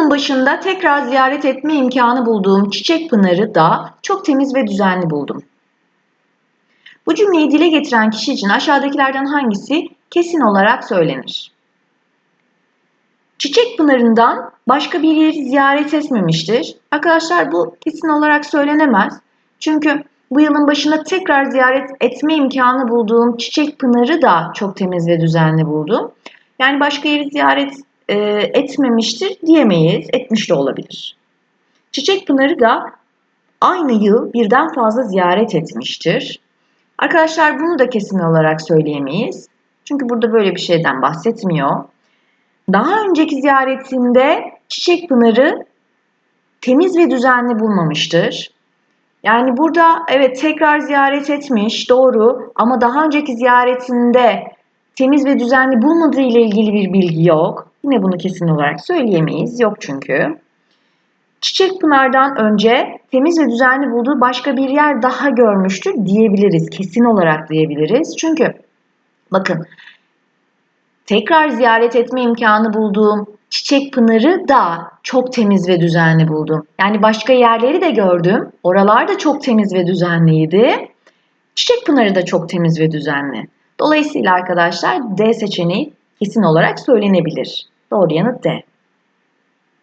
yılın başında tekrar ziyaret etme imkanı bulduğum Çiçek Pınar'ı da çok temiz ve düzenli buldum. Bu cümleyi dile getiren kişi için aşağıdakilerden hangisi kesin olarak söylenir? Çiçek Pınarı'ndan başka bir yeri ziyaret etmemiştir. Arkadaşlar bu kesin olarak söylenemez. Çünkü bu yılın başında tekrar ziyaret etme imkanı bulduğum Çiçek Pınar'ı da çok temiz ve düzenli buldum. Yani başka yeri ziyaret e, etmemiştir diyemeyiz. Etmiş de olabilir. Çiçek Pınar'ı da aynı yıl birden fazla ziyaret etmiştir. Arkadaşlar bunu da kesin olarak söyleyemeyiz. Çünkü burada böyle bir şeyden bahsetmiyor. Daha önceki ziyaretinde Çiçek Pınar'ı temiz ve düzenli bulmamıştır. Yani burada evet tekrar ziyaret etmiş doğru ama daha önceki ziyaretinde temiz ve düzenli bulmadığı ile ilgili bir bilgi yok. Yine bunu kesin olarak söyleyemeyiz. Yok çünkü. Çiçek Pınar'dan önce temiz ve düzenli bulduğu başka bir yer daha görmüştür diyebiliriz. Kesin olarak diyebiliriz. Çünkü bakın tekrar ziyaret etme imkanı bulduğum Çiçek Pınar'ı da çok temiz ve düzenli buldum. Yani başka yerleri de gördüm. Oralar da çok temiz ve düzenliydi. Çiçek Pınar'ı da çok temiz ve düzenli. Dolayısıyla arkadaşlar D seçeneği kesin olarak söylenebilir. Doğru yanıt D.